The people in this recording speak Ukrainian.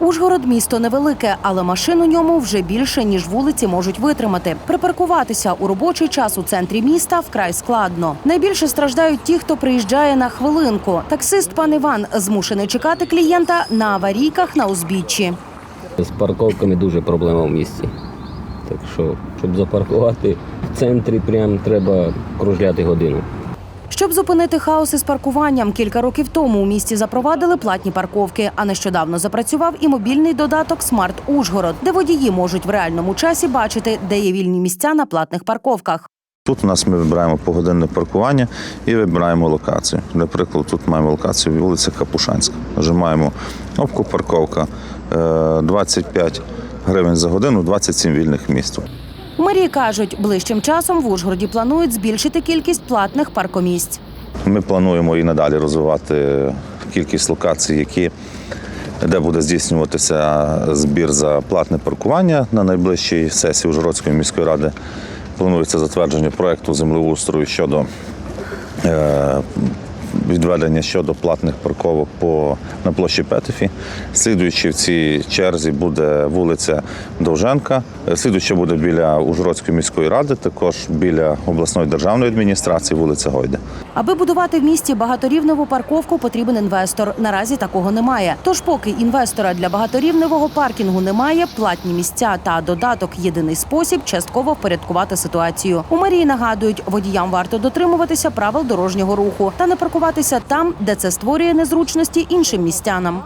Ужгород місто невелике, але машин у ньому вже більше ніж вулиці можуть витримати. Припаркуватися у робочий час у центрі міста вкрай складно. Найбільше страждають ті, хто приїжджає на хвилинку. Таксист пан Іван змушений чекати клієнта на аварійках на узбіччі. З парковками дуже проблема в місті. Так що, щоб запаркувати в центрі, прям треба кружляти годину. Щоб зупинити хаос із паркуванням, кілька років тому у місті запровадили платні парковки. А нещодавно запрацював і мобільний додаток Смарт Ужгород, де водії можуть в реальному часі бачити, де є вільні місця на платних парковках. Тут у нас ми вибираємо погодинне паркування і вибираємо локацію. Наприклад, тут маємо локацію вулиця Капушанська. Нажимаємо кнопку парковка е, 25 гривень за годину, 27 вільних місць. Мерії кажуть, ближчим часом в Ужгороді планують збільшити кількість платних паркомісць. Ми плануємо і надалі розвивати кількість локацій, які де буде здійснюватися збір за платне паркування на найближчій сесії Ужгородської міської ради. Планується затвердження проекту землеустрою щодо е, відведення щодо платних парковок по на площі Петефі. Слідуючи в цій черзі буде вулиця Довженка. Е, Слідуюча буде біля Ужгородської міської ради, також біля обласної державної адміністрації, вулиця Гойда. Аби будувати в місті багаторівневу парковку, потрібен інвестор. Наразі такого немає. Тож, поки інвестора для багаторівневого паркінгу немає, платні місця та додаток єдиний спосіб частково впорядкувати ситуацію. У мерії нагадують, водіям варто дотримуватися правил дорожнього руху та не паркуватися там, де це створює незручності іншим містянам.